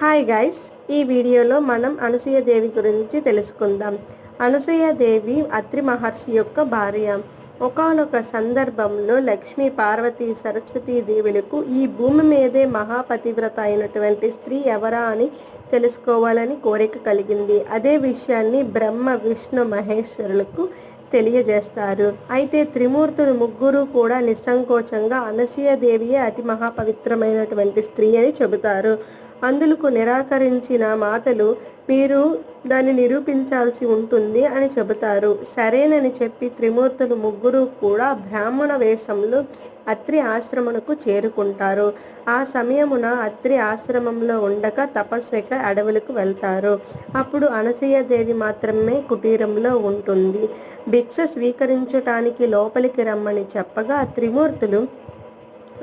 Hi guys ఈ వీడియోలో మనం అనసూయదేవి గురించి తెలుసుకుందాం. అనసూయదేవి అత్రి మహర్షి యొక్క భార్య. ఒకానొక సందర్భంలో లక్ష్మి పార్వతి సరస్వతీ దేవులకు ఈ భూమి మీదే మహాపతివ్రత అయినటువంటి స్త్రీ ఎవరా అని తెలుసుకోవాలని కోరిక కలిగింది. అదే విషయాన్ని బ్రహ్మ విష్ణు మహేశ్వరులకు తెలియజేస్తారు. అయితే త్రిమూర్తులు ముగ్గురు కూడా నిస్సంకోచంగా అనసూయదేవియే అతి మహాపవిత్రమైనటువంటి స్త్రీ అని చెబుతారు. అందులకు నిరాకరించిన మాతలు మీరు దాన్ని నిరూపించాల్సి ఉంటుంది అని చెబుతారు. సరేనని చెప్పి త్రిమూర్తులు ముగ్గురు కూడా బ్రాహ్మణ వేషంలో అత్రి ఆశ్రమమునకు చేరుకుంటారు. ఆ సమయమున అత్రి ఆశ్రమంలో ఉండక తపస్సుక అడవులకు వెళ్తారు. అప్పుడు అనసూయదేవి మాత్రమే కుటీరంలో ఉంటుంది. భిక్ష స్వీకరించటానికి లోపలికి రమ్మని చెప్పగా త్రిమూర్తులు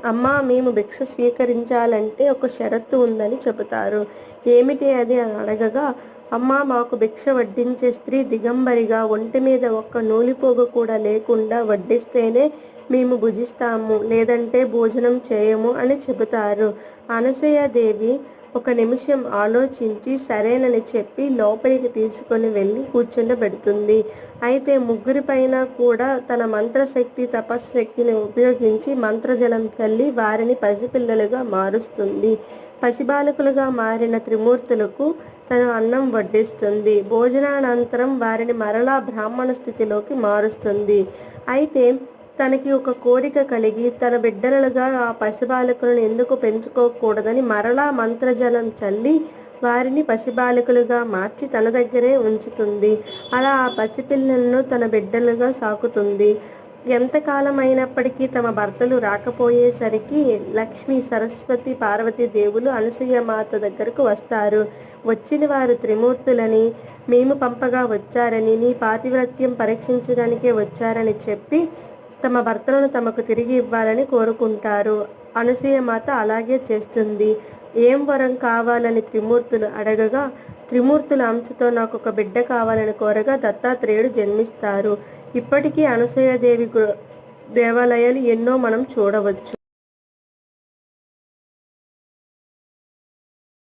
అమ్మా మేము భిక్ష స్వీకరించాలంటే ఒక షరత్తు ఉందని చెబుతారు. ఏమిటి అది అని అడగగా అమ్మా మాకు భిక్ష వడ్డించే స్త్రీ దిగంబరిగా ఒంటి మీద ఒక్క నూలిపోగు కూడా లేకుండా వడ్డిస్తేనే మేము భుజిస్తాము లేదంటే భోజనం చేయము అని చెబుతారు. అనసూయాదేవి ఒక నిమిషం ఆలోచించి సరేనని చెప్పి లోపలికి తీసుకొని వెళ్ళి కూర్చుండబెడుతుంది. అయితే ముగ్గురిపైన కూడా తన మంత్రశక్తి తపశ్శక్తిని ఉపయోగించి మంత్రజలం చల్లి వారిని పసిపిల్లలుగా మారుస్తుంది. పసిబాలకులుగా మారిన త్రిమూర్తులకు తన అన్నం వడ్డిస్తుంది. భోజనానంతరం వారిని మరలా బ్రాహ్మణ స్థితిలోకి మారుస్తుంది. అయితే తనకి ఒక కోరిక కలిగి తన బిడ్డలుగా ఆ పసిబాలకులను ఎందుకు పెంచుకోకూడదని మరలా మంత్రజలం చల్లి వారిని పసిబాలకులుగా మార్చి తన దగ్గరే ఉంచుతుంది. అలా ఆ పసిపిల్లలను తన బిడ్డలుగా సాకుతుంది. ఎంతకాలం అయినప్పటికీ తమ భర్తలు రాకపోయేసరికి లక్ష్మి సరస్వతి పార్వతి దేవులు అనసూయ మాత దగ్గరకు వస్తారు. వచ్చిన వారు త్రిమూర్తులని మేము పంపగా వచ్చారని నీ పాతివ్రత్యం పరీక్షించడానికే వచ్చారని చెప్పి తమ భర్తలను తమకు తిరిగి ఇవ్వాలని కోరుకుంటారు. అనసూయ మాత అలాగే చేస్తుంది. ఏం వరం కావాలని త్రిమూర్తులు అడగగా త్రిమూర్తుల అంశతో నాకు ఒక బిడ్డ కావాలని కోరగా దత్తాత్రేయుడు జన్మిస్తారు. ఇప్పటికీ అనసూయదేవి దేవాలయాలు ఎన్నో మనం చూడవచ్చు.